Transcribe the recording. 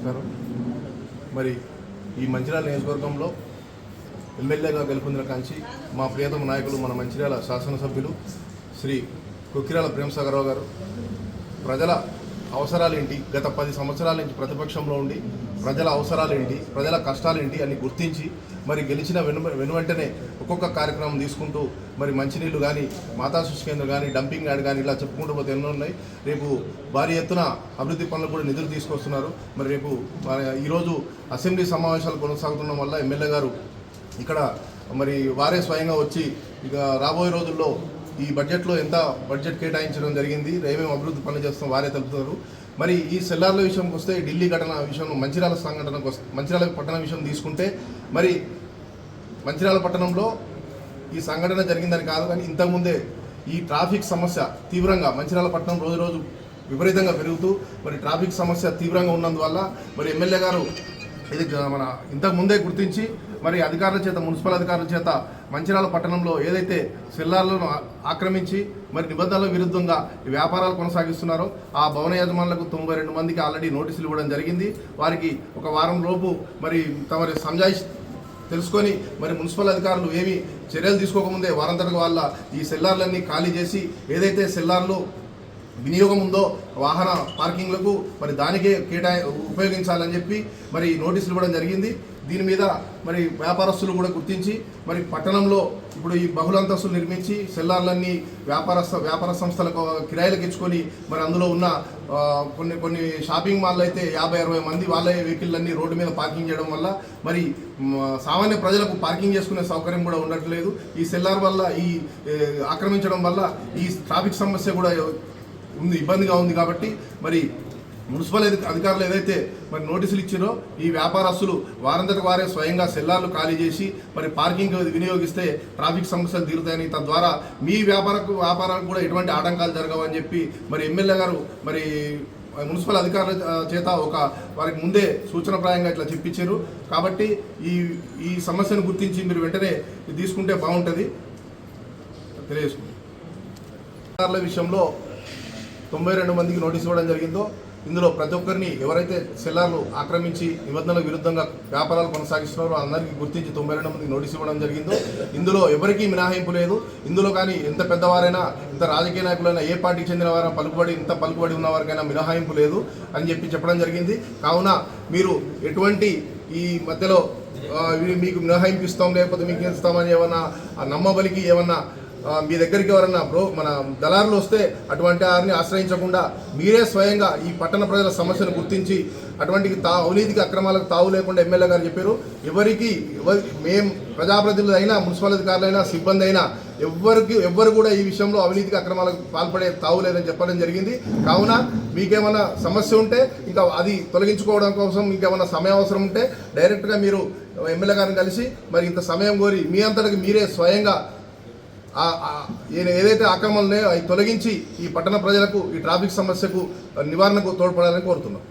నమస్కారం మరి ఈ మంచిర్యాల నియోజకవర్గంలో ఎమ్మెల్యేగా గెలుపొందిన కాంచి మా ప్రియతమ నాయకులు మన మంచిర్యాల శాసనసభ్యులు శ్రీ కుక్కిరాల ప్రేమసాగరరావు గారు. ప్రజల అవసరాలేంటి? గత పది సంవత్సరాల నుంచి ప్రతిపక్షంలో ఉండి ప్రజల అవసరాలేంటి? ప్రజల కష్టాలేంటి? అని గుర్తించి మరి గెలిచిన వెను వెనువెంటనే ఒక్కొక్క కార్యక్రమం తీసుకుంటూ మరి మంచినీళ్ళు కానీ మాతా శిశు కేంద్రం కానీ డంపింగ్ యార్డ్ కానీ ఇలా చెప్పుకుంటూ పోతే ఎన్నో ఉన్నాయి. రేపు భారీ ఎత్తున అభివృద్ధి పనులకు కూడా నిధులు తీసుకొస్తున్నారు. మరి రేపు ఈరోజు అసెంబ్లీ సమావేశాలు కొనసాగుతున్న వల్ల ఎమ్మెల్యే గారు ఇక్కడ మరి వారే స్వయంగా వచ్చి ఇక రాబోయే రోజుల్లో ఈ బడ్జెట్లో ఎంత బడ్జెట్ కేటాయించడం జరిగింది ఏమేమి అభివృద్ధి పనులు చేస్తాం వారే తెలుపుతారు మరి ఈ సెల్లార్ల విషయంకి వస్తే ఢిల్లీ ఘటన విషయం మంచిర్యాల సంఘటనకు వస్తే మంచిర్యాల పట్టణ విషయం తీసుకుంటే మరి మంచిర్యాల పట్టణంలో ఈ సంఘటన జరిగిందని కాదు కానీ ఇంతకుముందే ఈ ట్రాఫిక్ సమస్య తీవ్రంగా మంచిర్యాల పట్టణం రోజు రోజు విపరీతంగా పెరుగుతూ మరి ట్రాఫిక్ సమస్య తీవ్రంగా ఉన్నందువల్ల మరి ఎమ్మెల్యే గారు ఇది మన ఇంతకు ముందే గుర్తించి మరి అధికారుల చేత మున్సిపల్ అధికారుల చేత మంచిర్యాల పట్టణంలో ఏదైతే సెల్లార్లను ఆక్రమించి మరి నిబంధనల విరుద్ధంగా వ్యాపారాలు కొనసాగిస్తున్నారో ఆ భవన యజమానులకు తొంభై రెండు మందికి ఆల్రెడీ నోటీసులు ఇవ్వడం జరిగింది. వారికి ఒక వారం లోపు మరి తమరి సంజాయిష్ తెలుసుకొని మరి మున్సిపల్ అధికారులు ఏమి చర్యలు తీసుకోకముందే వారంతటి వాళ్ళ ఈ సెల్లార్లన్నీ ఖాళీ చేసి ఏదైతే సెల్లార్లు వినియోగం ఉందో వాహన పార్కింగ్లకు మరి దానికే కేటాయి ఉపయోగించాలని చెప్పి మరి నోటీసులు ఇవ్వడం జరిగింది. దీని మీద మరి వ్యాపారస్తులు కూడా గుర్తించి మరి పట్టణంలో ఇప్పుడు ఈ బహుళంతస్తులు నిర్మించి సెల్లార్లన్నీ వ్యాపారస్థ వ్యాపార సంస్థలకు కిరాయిలకు ఇచ్చుకొని మరి అందులో ఉన్న కొన్ని కొన్ని షాపింగ్ మాల్లో అయితే యాభై అరవై మంది వాళ్ళ వెహికల్లన్నీ రోడ్డు మీద పార్కింగ్ చేయడం వల్ల మరి సామాన్య ప్రజలకు పార్కింగ్ చేసుకునే సౌకర్యం కూడా ఉండట్లేదు. ఈ సెల్లార్ వల్ల ఈ ఆక్రమించడం వల్ల ఈ ట్రాఫిక్ సమస్య కూడా ఉంది ఇబ్బందిగా ఉంది కాబట్టి మరి మున్సిపల్ అధికారులు ఏదైతే మరి నోటీసులు ఇచ్చారో ఈ వ్యాపారస్తులు వారంతటి వారే స్వయంగా సెల్లార్లు ఖాళీ చేసి మరి పార్కింగ్ వినియోగిస్తే ట్రాఫిక్ సమస్యలు తీరుతాయని తద్వారా మీ వ్యాపార వ్యాపారాలకు కూడా ఎటువంటి ఆటంకాలు జరగవని చెప్పి మరి ఎమ్మెల్యే గారు మరి మున్సిపల్ అధికారుల చేత ఒక వారికి ముందే సూచనప్రాయంగా ఇట్లా చెప్పించారు. కాబట్టి ఈ ఈ సమస్యను గుర్తించి మీరు వెంటనే తీసుకుంటే బాగుంటుంది. తెలియజేసుకుంటాం విషయంలో తొంభై రెండు మందికి నోటీస్ ఇవ్వడం జరిగిందో ఇందులో ప్రతి ఒక్కరిని ఎవరైతే సెల్లార్లు ఆక్రమించి నిబంధనలకు విరుద్ధంగా వ్యాపారాలు కొనసాగిస్తున్నారో అందరికీ గుర్తించి తొంభై రెండు మందికి నోటీస్ ఇవ్వడం జరిగిందో ఇందులో ఎవరికీ మినహాయింపు లేదు. ఇందులో కానీ ఎంత పెద్దవారైనా ఇంత రాజకీయ నాయకులైనా ఏ పార్టీకి చెందిన వారైనా పలుకుబడి ఇంత పలుకుబడి ఉన్న వారికైనా మినహాయింపు లేదు అని చెప్పి చెప్పడం జరిగింది. కావున మీరు ఎటువంటి ఈ మధ్యలో మీకు మినహాయింపు ఇస్తాం లేకపోతే మీకు ఇస్తామని ఏమన్నా ఆ నమ్మబలికి ఏమన్నా మీ దగ్గరికి ఎవరన్నా బ్రో మన దళారులు వస్తే అటువంటి వారిని ఆశ్రయించకుండా మీరే స్వయంగా ఈ పట్టణ ప్రజల సమస్యను గుర్తించి అటువంటి తా అవినీతికి అక్రమాలకు తావు లేకుండా ఎమ్మెల్యే గారు చెప్పారు. ఎవరికి ఎవరి మేం ప్రజాప్రతినిధులు అయినా మున్సిపల్ అధికారులైనా సిబ్బంది అయినా ఎవ్వరికి ఎవ్వరు కూడా ఈ విషయంలో అవినీతికి అక్రమాలకు పాల్పడే తావు లేదని చెప్పడం జరిగింది. కావున మీకేమైనా సమస్య ఉంటే ఇంకా అది తొలగించుకోవడం కోసం ఇంకేమైనా సమయం అవసరం ఉంటే డైరెక్ట్గా మీరు ఎమ్మెల్యే గారిని కలిసి మరి ఇంత సమయం కోరి మీ అంతటికి మీరే స్వయంగా ఏదైతే అక్రమాలు ఉన్నాయో అవి తొలగించి ఈ పట్టణ ప్రజలకు ఈ ట్రాఫిక్ సమస్యకు నివారణకు తోడ్పడాలని కోరుతున్నాం.